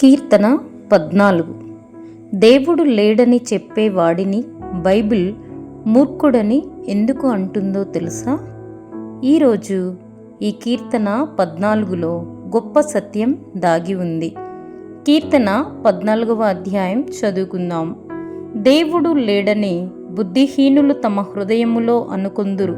కీర్తన పద్నాలుగు. దేవుడు లేడని చెప్పేవాడిని బైబిల్ మూర్ఖుడని ఎందుకు అంటుందో తెలుసా? ఈరోజు ఈ కీర్తన పద్నాలుగులో గొప్ప సత్యం దాగి ఉంది. కీర్తన పద్నాలుగవ అధ్యాయం చదువుకుందాం. దేవుడు లేడని బుద్ధిహీనులు తమ హృదయములో అనుకొందురు.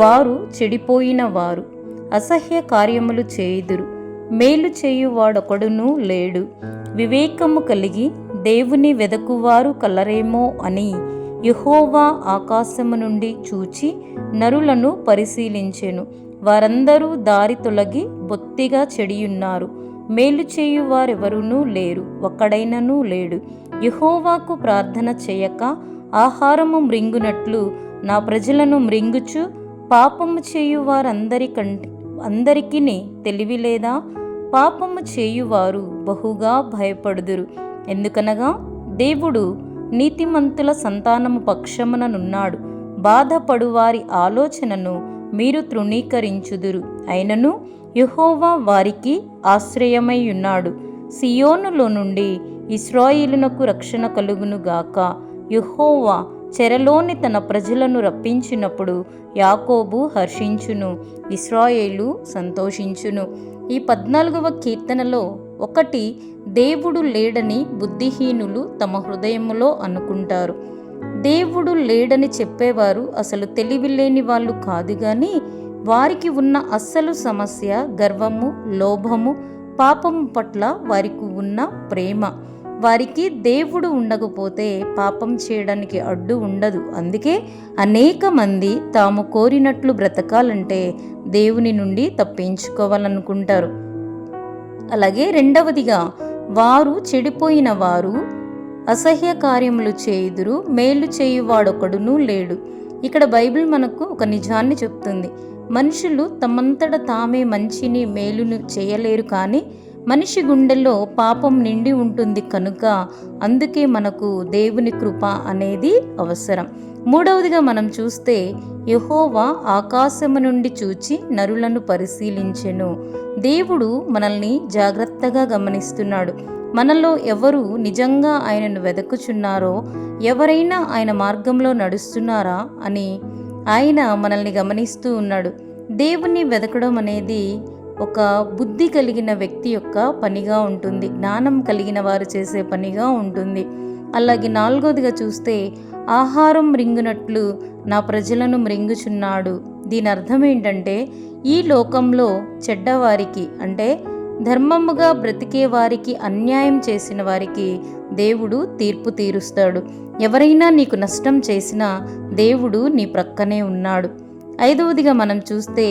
వారు చెడిపోయిన వారు అసహ్య కార్యములు చేయుదురు. మేలు చేయువాడొకడును లేడు. వివేకము కలిగి దేవుని వెదకువారు కలరేమో అని యహోవా ఆకాశము నుండి చూచి నరులను పరిశీలించెను. వారందరూ దారి తొలగి బొత్తిగా చెడియున్నారు. మేలు చేయువారెవరునూ లేరు ఒక్కడైననూ లేడు. యహోవాకు ప్రార్థన చేయక ఆహారము మృంగునట్లు నా ప్రజలను మృంగుచు పాపము చేయు కంటే అందరికీ తెలివి లేదా పాపము చేయువారు బహుగా భయపడుదురు. ఎందుకనగా దేవుడు నీతిమంతుల సంతానము పక్షముననున్నాడు బాధపడు వారి ఆలోచనను మీరు తృణీకరించుదురు. అయినను యహోవా వారికి ఆశ్రయమై ఉన్నాడు సియోనులో నుండి ఇస్రాయిలునకు రక్షణ కలుగును గాక. యహోవా చెరలోని తన ప్రజలను రప్పించినప్పుడు యాకోబు హర్షించును. ఇస్రాయేలు సంతోషించును. ఈ పద్నాలుగవ కీర్తనలో ఒకటి దేవుడు లేడని బుద్ధిహీనులు తమ హృదయములో అనుకుంటారు దేవుడు లేడని చెప్పేవారు అసలు తెలివి లేని వాళ్ళు కాదు కానీ వారికి ఉన్న అస్సలు సమస్య గర్వము లోభము పాపము పట్ల వారికి ఉన్న ప్రేమ. వారికి దేవుడు ఉండకపోతే పాపం చేయడానికి అడ్డు ఉండదు. అందుకే అనేక మంది తాము కోరినట్లు బ్రతకాలంటే దేవుని నుండి తప్పించుకోవాలనుకుంటారు. అలాగే రెండవదిగా వారు చెడిపోయిన వారు అసహ్య కార్యములు చేయుదురు మేలు చేయువాడొకడునూ లేడు. ఇక్కడ బైబిల్ మనకు ఒక నిజాన్ని చెప్తుంది. మనుషులు తమంతట తామే మంచిని మేలును చేయలేరు కానీ మనిషి గుండెల్లో పాపం నిండి ఉంటుంది కనుక అందుకే మనకు దేవుని కృప అనేది అవసరం. మూడవదిగా మనం చూస్తే యహోవా ఆకాశము నుండి చూచి నరులను పరిశీలించెను. దేవుడు మనల్ని జాగ్రత్తగా గమనిస్తున్నాడు. మనలో ఎవరు నిజంగా ఆయనను వెదకుచున్నారో ఎవరైనా ఆయన మార్గంలో నడుస్తున్నారా అని ఆయన మనల్ని గమనిస్తూ ఉన్నాడు. దేవుణ్ణి వెదకడం అనేది ఒక బుద్ధి కలిగిన వ్యక్తి యొక్క పనిగా ఉంటుంది. జ్ఞానం కలిగిన వారు చేసే పనిగా ఉంటుంది. అలాగే నాలుగోదిగా చూస్తే ఆహారం మృంగునట్లు నా ప్రజలను మృంగుచున్నాడు. దీని అర్థం ఏంటంటే ఈ లోకంలో చెడ్డవారికి అంటే ధర్మముగా బ్రతికే వారికి అన్యాయం చేసిన వారికి దేవుడు తీర్పు తీరుస్తాడు. ఎవరైనా నీకు నష్టం చేసినా దేవుడు నీ ప్రక్కనే ఉన్నాడు. ఐదవదిగా మనం చూస్తే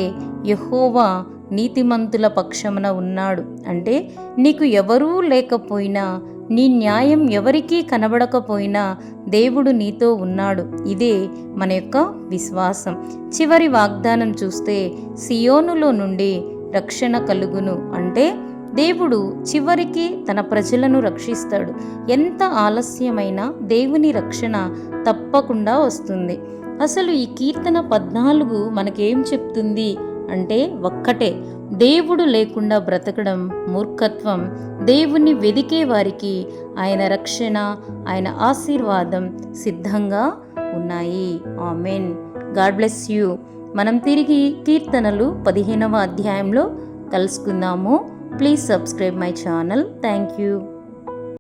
యహోవా నీతిమంతుల పక్షమున ఉన్నాడు. అంటే నీకు ఎవరూ లేకపోయినా నీ న్యాయం ఎవరికీ కనబడకపోయినా దేవుడు నీతో ఉన్నాడు. ఇదే మన యొక్క విశ్వాసం. చివరి వాగ్దానం చూస్తే సియోనులో నుండి రక్షణ కలుగును. అంటే దేవుడు చివరికి తన ప్రజలను రక్షిస్తాడు. ఎంత ఆలస్యమైనా దేవుని రక్షణ తప్పకుండా వస్తుంది. అసలు ఈ కీర్తన పద్నాలుగు మనకేం చెప్తుంది? అంటే ఒక్కటే. దేవుడు లేకుండా బ్రతకడం మూర్ఖత్వం. దేవుణ్ణి వెదికే వారికి ఆయన రక్షణ ఆయన ఆశీర్వాదం సిద్ధంగా ఉన్నాయి. ఆమెన్. God bless you. మనం తిరిగి కీర్తనలు పదిహేనవ అధ్యాయంలో కలుసుకుందాము please subscribe my channel. Thank you.